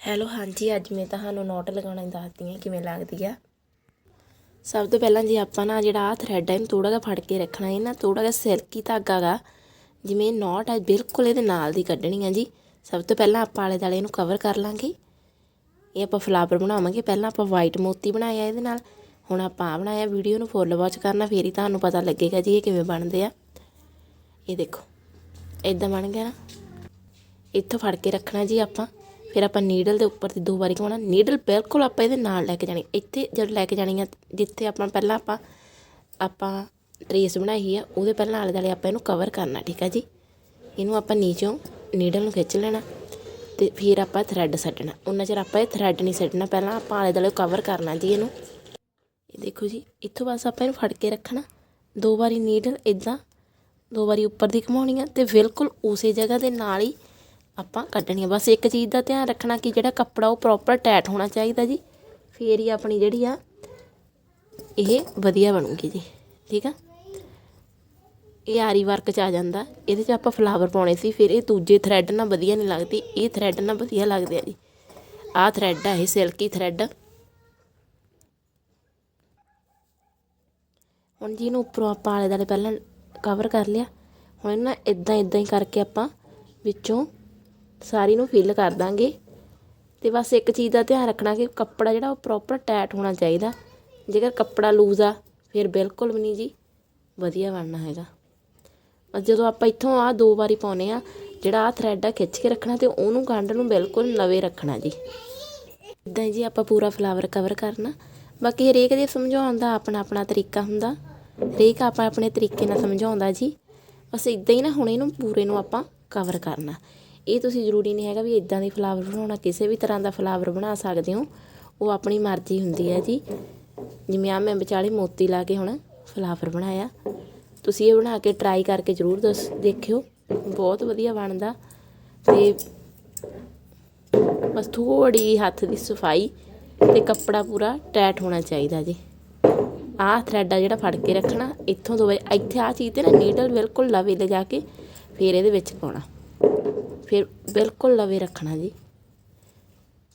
Hello, ਹਾਂਜੀ, ਅੱਜ ਮੈਂ ਤੁਹਾਨੂੰ ਨੋਟ ਲਗਾਉਣਾ ਦੱਸਦੀ ਹਾਂ ਕਿਵੇਂ ਲੱਗਦੀ ਆ। ਸਭ ਤੋਂ ਪਹਿਲਾਂ ਜੀ ਆਪਾਂ ਨਾ ਜਿਹੜਾ ਆ ਥਰੈਡ ਹੈ ਇਹਨੂੰ ਥੋੜਾ ਜਿਹਾ ਫੜ ਕੇ ਰੱਖਣਾ ਹੈ ਨਾ ਥੋੜਾ ਜਿਹਾ ਸਿਲਕੀ ਧਾਗਾ ਗਾ। ਜਿਵੇਂ ਨੋਟ ਹੈ ਬਿਲਕੁਲ ਇਹਦੇ ਨਾਲ ਦੀ ਕੱਢਣੀ ਆ ਜੀ। ਸਭ ਤੋਂ ਪਹਿਲਾਂ ਆਪਾਂ ਆਲੇ ਦਾਲੇ ਨੂੰ ਕਵਰ ਕਰ ਲਾਂਗੇ। ਇਹ ਆਪਾਂ ਫਲਾਵਰ ਬਣਾਵਾਂਗੇ। ਪਹਿਲਾਂ ਆਪਾਂ ਵਾਈਟ ਮੋਤੀ ਬਣਾਇਆ ਇਹਦੇ ਨਾਲ। ਹੁਣ ਆਪਾਂ ਆਹ ਬਣਾਇਆ ਵੀਡੀਓ ਨੂੰ ਫੁੱਲ ਵਾਚ ਕਰਨਾ, ਫੇਰ ਹੀ ਤੁਹਾਨੂੰ ਪਤਾ ਲੱਗੇਗਾ ਜੀ ਇਹ ਕਿਵੇਂ ਬਣਦੇ ਆ। ਇਹ ਦੇਖੋ ਇਦਾਂ ਬਣ ਗਿਆ ਨਾ। ਇੱਥੋਂ ਫੜ ਕੇ ਰੱਖਣਾ ਜੀ ਆਪਾਂ। ਫਿਰ ਆਪਾਂ ਨੀਡਲ ਦੇ ਉੱਪਰ ਦੀ ਦੋ ਵਾਰੀ ਘੁਮਾਉਣਾ ਨੀਡਲ ਬਿਲਕੁਲ ਆਪਾਂ ਇਹਦੇ ਨਾਲ ਲੈ ਕੇ ਜਾਣੀ। ਇੱਥੇ ਜਦ ਲੈ ਕੇ ਜਾਣੀ ਆ ਜਿੱਥੇ ਆਪਾਂ ਪਹਿਲਾਂ ਆਪਾਂ ਆਪਾਂ ਟਰੇਸ ਬਣਾਈ ਆ, ਉਹਦੇ ਪਹਿਲਾਂ ਆਲੇ ਦੁਆਲੇ ਆਪਾਂ ਇਹਨੂੰ ਕਵਰ ਕਰਨਾ, ਠੀਕ ਆ ਜੀ? ਇਹਨੂੰ ਆਪਾਂ ਨੀਚੋਂ ਨੀਡਲ ਨੂੰ ਖਿੱਚ ਲੈਣਾ ਤੇ ਫਿਰ ਆਪਾਂ ਥਰੈਡ ਸੱਟਣਾ। ਉਹਨਾਂ ਚਿਰ ਆਪਾਂ ਇਹ ਥਰੈਡ ਨਹੀਂ ਛੱਡਣਾ ਪਹਿਲਾਂ ਆਪਾਂ ਆਲੇ ਦੁਆਲੇ ਕਵਰ ਕਰਨਾ ਜੀ ਇਹਨੂੰ। ਇਹ ਦੇਖੋ ਜੀ, ਇੱਥੋਂ ਬਸ ਆਪਾਂ ਇਹਨੂੰ ਫੜ ਕੇ ਰੱਖਣਾ। ਦੋ ਵਾਰੀ ਨੀਡਲ ਇਦਾਂ ਦੋ ਵਾਰੀ ਉੱਪਰ ਦੀ ਘਮਾਉਣੀ ਆ ਤੇ ਬਿਲਕੁਲ ਉਸੇ ਜਗ੍ਹਾ ਦੇ ਨਾਲ ਹੀ ਆਪਾਂ ਕੱਢਣੀਆਂ ਬਸ ਇੱਕ ਚੀਜ਼ ਦਾ ਧਿਆਨ ਰੱਖਣਾ ਕਿ ਜਿਹੜਾ ਕੱਪੜਾ ਉਹ ਪ੍ਰੋਪਰ ਟੈਟ ਹੋਣਾ ਚਾਹੀਦਾ ਜੀ। ਫੇਰ ਹੀ ਆਪਣੀ ਜਿਹੜੀ ਆ, ਇਹ ਵਧੀਆ ਬਣੂਗੀ ਜੀ। ਠੀਕ ਆ? ਇਹ ਆਰੀ ਵਰਕ ਚ ਆ ਜਾਂਦਾ। ਇਹਦੇ ਚ ਆਪਾਂ ਫਲਾਵਰ ਪਾਉਣੇ ਸੀ, ਫਿਰ ਇਹ ਦੂਜੇ ਥਰੈਡ ਨਾਲ ਵਧੀਆ ਨਹੀਂ ਲੱਗਦੀ। ਇਹ ਥਰੈਡ ਨਾਲ ਵਧੀਆ ਲੱਗਦੇ ਆ ਜੀ। ਆਹ ਥਰੈਡ ਆ, ਇਹ ਸਿਲਕੀ ਥਰੈਡ ਹੁਣ ਜੀ ਇਹਨੂੰ ਉੱਪਰੋਂ ਆਪਾਂ ਆਲੇ ਦੁਆਲੇ ਪਹਿਲਾਂ ਕਵਰ ਕਰ ਲਿਆ। ਹੁਣ ਇਹਨੂੰ ਨਾ ਇਦਾਂ ਇਦਾਂ ਹੀ ਕਰਕੇ ਆਪਾਂ ਵਿੱਚੋਂ ਸਾਰੀ ਨੂੰ ਫਿਲ ਕਰ ਦਾਂਗੇ। ਤੇ ਬਸ ਇੱਕ ਚੀਜ਼ ਦਾ ਧਿਆਨ ਰੱਖਣਾ ਕਿ ਕੱਪੜਾ ਜਿਹੜਾ ਉਹ ਪ੍ਰੋਪਰ ਟੈਟ ਹੋਣਾ ਚਾਹੀਦਾ। ਜੇਕਰ ਕੱਪੜਾ ਲੂਜ਼ ਆ, ਫਿਰ ਬਿਲਕੁਲ ਵੀ ਨਹੀਂ ਜੀ, ਵਧੀਆ ਬਣਨਾ ਹੈਗਾ। ਬਸ ਜਦੋਂ ਆਪਾਂ ਇੱਥੋਂ ਆ ਦੋ ਵਾਰੀ ਪਾਉਨੇ ਆ, ਜਿਹੜਾ ਆ ਥਰੈਡ ਆ ਖਿੱਚ ਕੇ ਰੱਖਣਾ ਤੇ ਉਹਨੂੰ ਗੰਢ ਨੂੰ ਬਿਲਕੁਲ ਨਵੇਂ ਰੱਖਣਾ ਜੀ। ਇਦਾਂ ਹੀ ਜੀ ਆਪਾਂ ਪੂਰਾ ਫਲਾਵਰ ਕਵਰ ਕਰਨਾ। ਬਾਕੀ ਹਰੇਕ ਦੇ ਸਮਝਾਉਣ ਦਾ ਆਪਣਾ ਆਪਣਾ ਤਰੀਕਾ ਹੁੰਦਾ। ਹਰੇਕ ਆਪਾਂ ਆਪਣੇ ਤਰੀਕੇ ਨਾਲ ਸਮਝਾਉਂਦਾ ਜੀ। ਬਸ ਇਦਾਂ ਹੀ ਨਾ ਹੁਣ ਇਹਨੂੰ ਪੂਰੇ ਨੂੰ ਆਪਾਂ ਕਵਰ ਕਰਨਾ। ਇਹ ਤੁਸੀਂ ਜ਼ਰੂਰੀ ਨਹੀਂ ਹੈਗਾ ਵੀ ਇਦਾਂ ਦੀ ਫਲਾਵਰ ਬਣਾਉਣਾ, ਕਿਸੇ ਵੀ ਤਰ੍ਹਾਂ ਦਾ ਫਲਾਵਰ ਬਣਾ ਸਕਦੇ ਹੋ। ਉਹ ਆਪਣੀ ਮਰਜ਼ੀ ਹੁੰਦੀ ਹੈ ਜੀ। ਜਿਵੇਂ ਆ ਮੈਂ ਵਿਚਾਲੇ ਮੋਤੀ ਲਾ ਕੇ ਹੁਣ ਫਲਾਵਰ ਬਣਾਇਆ। ਤੁਸੀਂ ਇਹ ਬਣਾ ਕੇ ਟਰਾਈ ਕਰਕੇ ਜ਼ਰੂਰ ਦੱਸ, ਦੇਖਿਓ। ਬਹੁਤ ਵਧੀਆ ਬਣਦਾ। ਤੇ ਬਸ ਥੋੜੀ ਹੱਥ ਦੀ ਸਫ਼ਾਈ ਤੇ ਕੱਪੜਾ ਪੂਰਾ ਟੈਟ ਹੋਣਾ ਚਾਹੀਦਾ ਜੀ। ਆਹ ਥਰੈਡ ਆ ਜਿਹੜਾ ਫੜ ਕੇ ਰੱਖਣਾ, ਇੱਥੋਂ ਦੋ ਵਾਰੀ ਇੱਥੇ ਆਹ ਚੀਜ਼ ਤੇ ਨਾ ਨੀਡਲ ਬਿਲਕੁਲ ਲਵੇ ਲਿਜਾ ਕੇ ਫਿਰ ਇਹਦੇ ਵਿੱਚ ਪਾਉਣਾ। ਫਿਰ ਬਿਲਕੁਲ ਲਵੇ ਰੱਖਣਾ ਜੀ।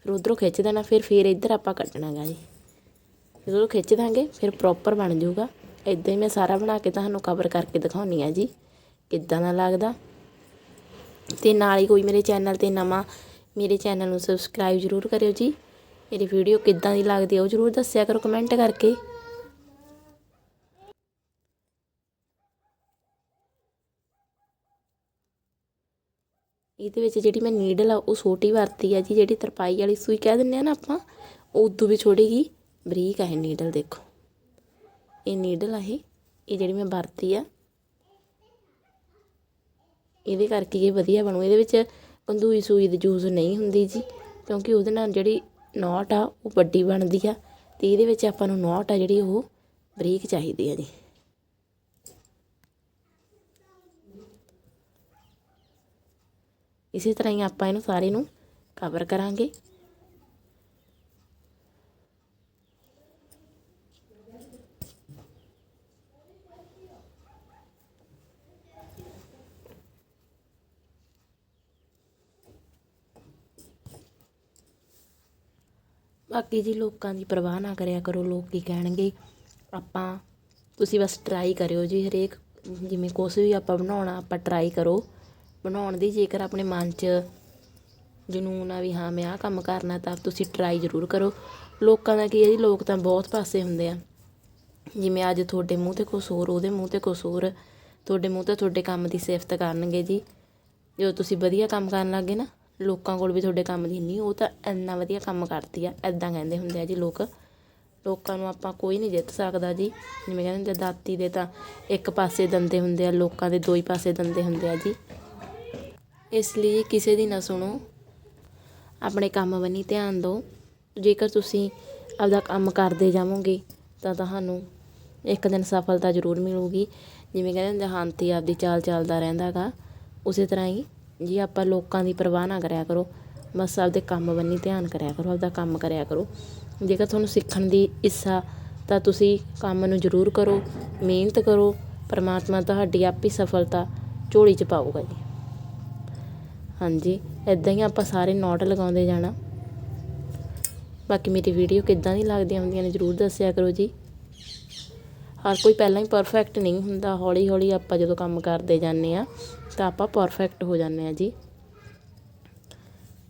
ਫਿਰ ਉਧਰੋਂ ਖਿੱਚ ਦੇਣਾ, ਫਿਰ ਫਿਰ ਇੱਧਰ ਆਪਾਂ ਕੱਢਣਾਗਾ ਜੀ। ਜਦੋਂ ਖਿੱਚ ਦਾਂਗੇ, ਫਿਰ ਪ੍ਰੋਪਰ ਬਣ ਜਾਊਗਾ। ਇਦਾਂ ਹੀ ਮੈਂ ਸਾਰਾ ਬਣਾ ਕੇ ਤੁਹਾਨੂੰ ਕਵਰ ਕਰਕੇ ਦਿਖਾਉਣੀ ਆ ਜੀ, ਕਿੱਦਾਂ ਦਾ ਲੱਗਦਾ। ਤੇ ਨਾਲ ਹੀ ਕੋਈ ਮੇਰੇ ਚੈਨਲ ਤੇ ਨਵਾਂ, ਮੇਰੇ ਚੈਨਲ ਨੂੰ ਸਬਸਕ੍ਰਾਈਬ ਜ਼ਰੂਰ ਕਰਿਓ ਜੀ। ਮੇਰੀ ਵੀਡੀਓ ਕਿੱਦਾਂ ਦੀ ਲੱਗਦੀ ਹੈ ਉਹ ਜ਼ਰੂਰ ਦੱਸਿਆ ਕਰੋ ਕਮੈਂਟ ਕਰਕੇ। ਇਹਦੇ ਵਿੱਚ ਜਿਹੜੀ ਮੈਂ ਨੀਡਲ ਆ, ਉਹ ਛੋਟੀ ਵਰਤੀ ਆ ਜੀ, ਜਿਹੜੀ ਤਰਪਾਈ ਵਾਲੀ ਸੂਈ ਕਹਿ ਦਿੰਦੇ ਆ ਨਾ ਆਪਾਂ ਉਹ ਉਦੋਂ ਵੀ ਛੋਟੀ ਜੀ ਬਰੀਕ ਆ ਇਹ ਨੀਡਲ ਦੇਖੋ। ਇਹ ਨੀਡਲ ਆ ਇਹ ਇਹ ਜਿਹੜੀ ਮੈਂ ਵਰਤੀ ਆ, ਇਹਦੇ ਕਰਕੇ ਇਹ ਵਧੀਆ ਬਣੂ। ਇਹਦੇ ਵਿੱਚ ਕੰਦੂਈ ਸੂਈ ਦੀ ਯੂਜ਼ ਨਹੀਂ ਹੁੰਦੀ ਜੀ, ਕਿਉਂਕਿ ਉਹਦੇ ਨਾਲ ਜਿਹੜੀ ਨੋਟ ਆ, ਉਹ ਵੱਡੀ ਬਣਦੀ ਆ, ਤੇ ਇਹਦੇ ਵਿੱਚ ਆਪਾਂ ਨੂੰ ਨੋਟ ਆ ਜਿਹੜੀ ਉਹ ਬਰੀਕ ਚਾਹੀਦੀ ਆ ਜੀ। ਇਸੇ ਤਰ੍ਹਾਂ ਹੀ ਆਪਾਂ ਇਹਨੂੰ ਸਾਰੇ ਨੂੰ ਕਵਰ ਕਰਾਂਗੇ। ਬਾਕੀ ਜੀ ਲੋਕਾਂ ਦੀ ਪਰਵਾਹ ਨਾ ਕਰਿਆ ਕਰੋ, ਲੋਕ ਕੀ ਕਹਿਣਗੇ? ਆਪਾਂ, ਤੁਸੀਂ ਬਸ ਟਰਾਈ ਕਰਿਓ ਜੀ ਹਰੇਕ, ਜਿਵੇਂ ਕੁਛ ਵੀ ਆਪਾਂ ਬਣਾਉਣਾ, ਆਪਾਂ ਟਰਾਈ ਕਰੋ। ਬਣਾਉਣ ਦੀ ਜੇਕਰ ਆਪਣੇ ਮਨ 'ਚ ਜਨੂਨ ਆ ਵੀ ਹਾਂ, ਮੈਂ ਆਹ ਕੰਮ ਕਰਨਾ, ਤਾਂ ਤੁਸੀਂ ਟਰਾਈ ਜ਼ਰੂਰ ਕਰੋ। ਲੋਕਾਂ ਦਾ ਕੀ ਹੈ ਜੀ, ਲੋਕ ਤਾਂ ਬਹੁਤ ਪਾਸੇ ਹੁੰਦੇ ਆ। ਜਿਵੇਂ ਅੱਜ ਤੁਹਾਡੇ ਮੂੰਹ ਤੇ ਕੁਛ ਹੋਰ, ਉਹਦੇ ਮੂੰਹ ਤੇ ਕੁਛ ਹੋਰ, ਤੁਹਾਡੇ ਮੂੰਹ ਤੇ ਤੁਹਾਡੇ ਕੰਮ ਦੀ ਸਿਫਤ ਕਰਨਗੇ ਜੀ। ਜਦੋਂ ਤੁਸੀਂ ਵਧੀਆ ਕੰਮ ਕਰਨ ਲੱਗੇ ਨਾ, ਲੋਕਾਂ ਕੋਲ ਵੀ ਤੁਹਾਡੇ ਕੰਮ ਦੀ ਨਹੀਂ ਉਹ ਤਾਂ ਇੰਨਾ ਵਧੀਆ ਕੰਮ ਕਰਦੀ ਆ ਐਦਾਂ ਕਹਿੰਦੇ ਹੁੰਦੇ ਆ ਜੀ ਲੋਕ। ਲੋਕਾਂ ਨੂੰ ਆਪਾਂ ਕੋਈ ਨਹੀਂ ਜਿੱਤ ਸਕਦਾ ਜੀ। ਜਿਵੇਂ ਕਹਿੰਦੇ ਹੁੰਦੇ ਦਾਤੀ ਦੇ ਤਾਂ ਇੱਕ ਪਾਸੇ ਦੰਦੇ ਹੁੰਦੇ ਆ, ਲੋਕਾਂ ਦੇ ਦੋ ਹੀ ਪਾਸੇ ਦੰਦੇ ਹੁੰਦੇ ਆ ਜੀ। ਇਸ ਲਈ ਕਿਸੇ ਦੀ ਨਾ ਸੁਣੋ। ਆਪਣੇ ਕੰਮ ਬੰਨੀ ਧਿਆਨ ਦਿਓ। ਜੇਕਰ ਤੁਸੀਂ ਆਪਦਾ ਕੰਮ ਕਰਦੇ ਜਾਵੋਗੇ, ਤਾਂ ਤੁਹਾਨੂੰ ਇੱਕ ਦਿਨ ਸਫਲਤਾ ਜ਼ਰੂਰ ਮਿਲੂਗੀ। ਜਿਵੇਂ ਕਹਿੰਦੇ ਹੁੰਦੇ ਹਾਥੀ ਆਪਦੀ ਚਾਲ ਚੱਲਦਾ ਰਹਿੰਦਾ ਗਾ। ਉਸੇ ਤਰ੍ਹਾਂ ਹੀ ਜੀ ਆਪਾਂ ਲੋਕਾਂ ਦੀ ਪਰਵਾਹ ਨਾ ਕਰਿਆ ਕਰੋ, ਬਸ ਆਪਦੇ ਕੰਮ ਬੰਨੀ ਧਿਆਨ ਕਰਿਆ ਕਰੋ, ਆਪਦਾ ਕੰਮ ਕਰਿਆ ਕਰੋ। ਜੇਕਰ ਤੁਹਾਨੂੰ ਸਿੱਖਣ ਦੀ ਇੱਛਾ, ਤਾਂ ਤੁਸੀਂ ਕੰਮ ਨੂੰ ਜ਼ਰੂਰ ਕਰੋ। ਮਿਹਨਤ ਕਰੋ। ਪਰਮਾਤਮਾ ਤੁਹਾਡੀ ਆਪੀ ਸਫਲਤਾ ਝੋਲੀ 'ਚ ਪਾਊਗਾ ਜੀ। ਹਾਂਜੀ ਇਦਾਂ ਹੀ ਆਪਾਂ ਸਾਰੇ ਨੋਟ ਲਗਾਉਂਦੇ ਜਾਣਾ। ਬਾਕੀ ਮੇਰੀ ਵੀਡੀਓ ਕਿੱਦਾਂ ਦੀ ਲੱਗਦੀਆਂ ਹੁੰਦੀਆਂ ਨੇ ਜਰੂਰ ਦੱਸਿਆ ਕਰੋ ਜੀ। ਹਰ ਕੋਈ ਪਹਿਲਾਂ ਹੀ ਪਰਫੈਕਟ ਨਹੀਂ ਹੁੰਦਾ ਹੌਲੀ ਹੌਲੀ ਆਪਾਂ ਜਦੋਂ ਕੰਮ ਕਰਦੇ ਜਾਂਦੇ ਆ ਤਾਂ ਆਪਾਂ ਪਰਫੈਕਟ ਹੋ ਜਾਂਦੇ ਆ ਜੀ।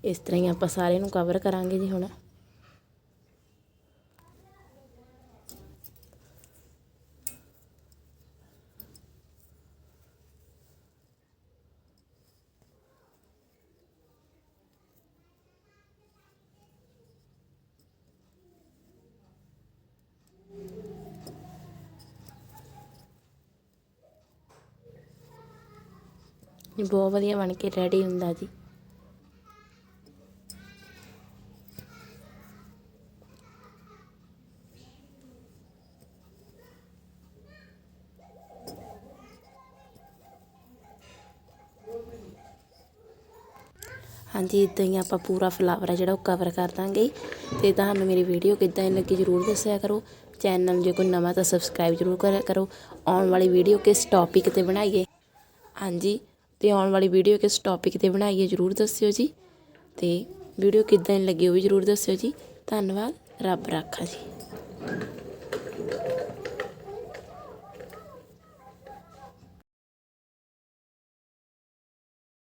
ਇਸ ਤਰ੍ਹਾਂ ਹੀ ਆਪਾਂ ਸਾਰੇ ਨੂੰ ਕਵਰ ਕਰਾਂਗੇ ਜੀ ਹੁਣ। ਇਹ ਬਹੁਤ ਵਧੀਆ ਬਣ ਕੇ ਰੈਡੀ ਹੁੰਦਾ ਜੀ। ਹਾਂਜੀ ਇਦਾਂ ਹੀ ਆਪਾਂ ਪੂਰਾ ਫਲਾਵਰ ਹੈ ਜਿਹੜਾ ਉਹ ਕਵਰ ਕਰ ਦਾਂਗੇ। ਤੇ ਤੁਹਾਨੂੰ ਮੇਰੀ ਵੀਡੀਓ ਕਿੱਦਾਂ ਦੀ ਲੱਗੀ ਜਰੂਰ ਦੱਸਿਆ ਕਰੋ। ਚੈਨਲ ਜੇ ਕੋਈ ਨਵਾਂ ਤਾਂ ਸਬਸਕ੍ਰਾਈਬ ਜਰੂਰ ਕਰਿਆ ਕਰੋ। ਆਉਣ ਵਾਲੀ ਵੀਡੀਓ ਕਿਸ ਟੌਪਿਕ ਤੇ ਬਣਾਈਏ? ਹਾਂਜੀ ਤੇ ਆਉਣ ਵਾਲੀ ਵੀਡੀਓ ਕਿਸ ਟੌਪਿਕ ਤੇ ਬਣਾਈਏ ਜਰੂਰ ਦੱਸਿਓ ਜੀ। ਤੇ ਵੀਡੀਓ ਕਿੱਦਾਂ ਦੀ ਲੱਗੀ ਉਹ ਵੀ ਜਰੂਰ ਦੱਸਿਓ ਜੀ। ਧੰਨਵਾਦ, ਰੱਬ ਰਾਖਾ ਜੀ।